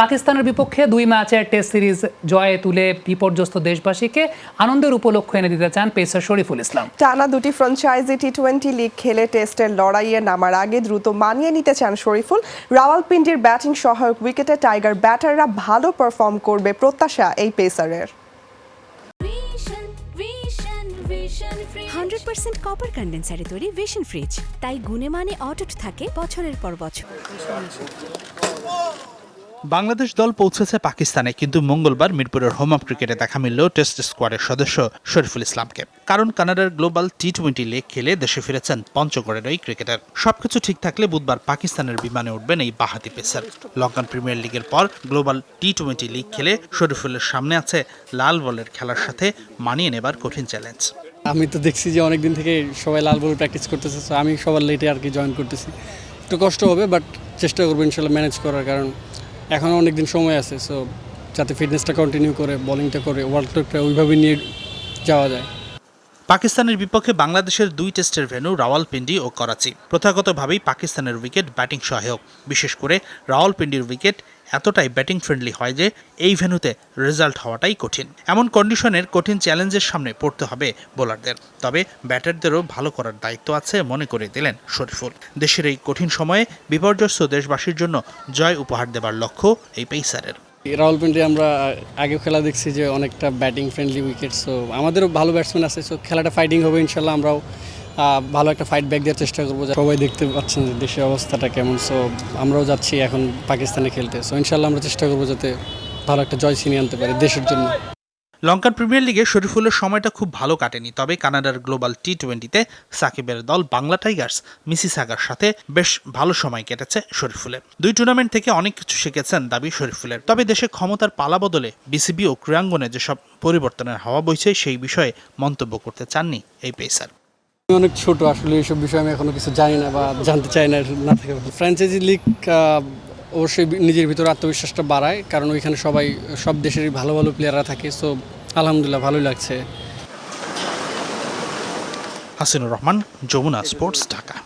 পাকিস্তানের বিপক্ষে দুই ম্যাচের টেস্ট সিরিজ জয়ে তুলে বিপর্যস্ত দেশবাসীকে আনন্দের উপলক্ষ এনে দিতে চান পেসার শরীফুল ইসলাম। টানা দুটি ফ্র্যাঞ্চাইজি টি টোয়েন্টি লিগ খেলে টেস্টের লড়াইয়ে নামার আগে দ্রুত মানিয়ে নিতে চান শরীফুল। রাওয়ালপিন্ডির ব্যাটিং সহায়ক উইকেটে টাইগার ব্যাটাররা ভালো পারফর্ম করবে প্রত্যাশা এই পেসারের. হান্ড্রেড পার্সেন্ট কপার কন্ডেন্সারে তৈরি ভিশন ফ্রিজ তাই গুণে মানে অটুট থাকে বছরের পর বছর। বাংলাদেশ দল পৌঁছেছে পাকিস্তানে, কিন্তু মঙ্গলবার মিরপুরের হোম অফ ক্রিকেটে দেখা মিলল টেস্ট স্কোয়াডের সদস্য শরীফুল ইসলামকে। কারণ কানাডার গ্লোবাল টি টোয়েন্টি লিগ খেলে দেশে ফিরেছেন পঞ্চগড়ের ওই ক্রিকেটার সবকিছু ঠিক থাকলে বুধবার পাকিস্তানের বিমানে উঠবেন এই বাহাতি পেসার লঙ্কান প্রিমিয়ার লিগের পর গ্লোবাল টি টোয়েন্টি লিগ খেলে শরীফুলের সামনে আছে লাল বলের খেলার সাথে মানিয়ে নেবার কঠিন চ্যালেঞ্জ আমি তো দেখছি যে অনেকদিন থেকে সবাই লাল বল প্র্যাকটিস করতেছে আমি সবার লেটে আর কি জয়েন করতেছি। একটু কষ্ট হবে বাট চেষ্টা করব ইনশাল্লাহ ম্যানেজ করার, কারণ এখনও অনেক দিন সময় আছে সো যাতে ফিটনেসটা কন্টিনিউ করে বলিংটা করে ওয়ার্ল্ড কাপটা ওইভাবে নিয়ে যাওয়া যায়। পাকিস্তানের বিপক্ষে বাংলাদেশের দুই টেস্টের ভেন্যু রাওয়ালপিন্ডি ও করাচি। প্রথাগতভাবেই পাকিস্তানের উইকেট ব্যাটিং সহায়ক। বিশেষ করে রাওয়ালপিন্ডির উইকেট এতটাই ব্যাটিং ফ্রেন্ডলি হয় যে এই ভেন্যুতে রেজাল্ট হওয়াটাই কঠিন। এমন কন্ডিশনের কঠিন চ্যালেঞ্জের সামনে পড়তে হবে বোলারদের তবে ব্যাটারদেরও ভালো করার দায়িত্ব আছে মনে করে দিলেন শরীফুল। দেশের এই কঠিন সময়ে বিপর্যস্ত দেশবাসীর জন্য জয় উপহার দেবার লক্ষ্য এই পেসারের রাহুলপিন্ডে আমরা আগে খেলা দেখছি যে অনেকটা ব্যাটিং ফ্রেন্ডলি উইকেট সো আমাদেরও ভালো ব্যাটসম্যান আছে সো খেলাটা ফাইটিং হবে ইনশাল্লাহ আমরাও। ভালো একটা ফাইট ব্যাক দেওয়ার চেষ্টা করব। সবাই দেখতে পাচ্ছেন যে দেশের অবস্থাটা কেমন। সো আমরাও যাচ্ছি এখন পাকিস্তানে খেলতে। সো ইনশাল্লাহ আমরা চেষ্টা করব যাতে ভালো একটা জয় ছিনিয়ে আনতে পারি দেশের জন্য। লঙ্কার প্রিমিয়ার লিগে শরীফুলের সময়টা খুব ভালো কাটেনি। তবে কানাডার গ্লোবাল টি টোয়েন্টিতে সাকিবের দল বাংলা টাইগার্স মিসিসাগার সাথে বেশ ভালো সময় কেটেছে শরীফুলের দুই টুর্নামেন্ট থেকে অনেক কিছু শিখেছেন দাবি শরীফুলের তবে দেশে ক্ষমতার পালা বদলে বিসিবি ও ক্রীড়াঙ্গনে যেসব পরিবর্তনের হাওয়া বইছে, সেই বিষয়ে মন্তব্য করতে চাননি এই পেসার। আমি অনেক ছোট, আসলে এইসব বিষয়ে আমি এখনও কিছু জানি না বা জানতে চাই না না থাকে ফ্র্যাঞ্চাইজি লিগ অবশ্যই নিজের ভিতরে আত্মবিশ্বাসটা বাড়ায়, কারণ ওইখানে সবাই, সব দেশেরই ভালো ভালো প্লেয়াররা থাকে সো আলহামদুলিল্লাহ ভালোই লাগছে। হাসিনুর রহমান, যমুনা স্পোর্টস ঢাকা।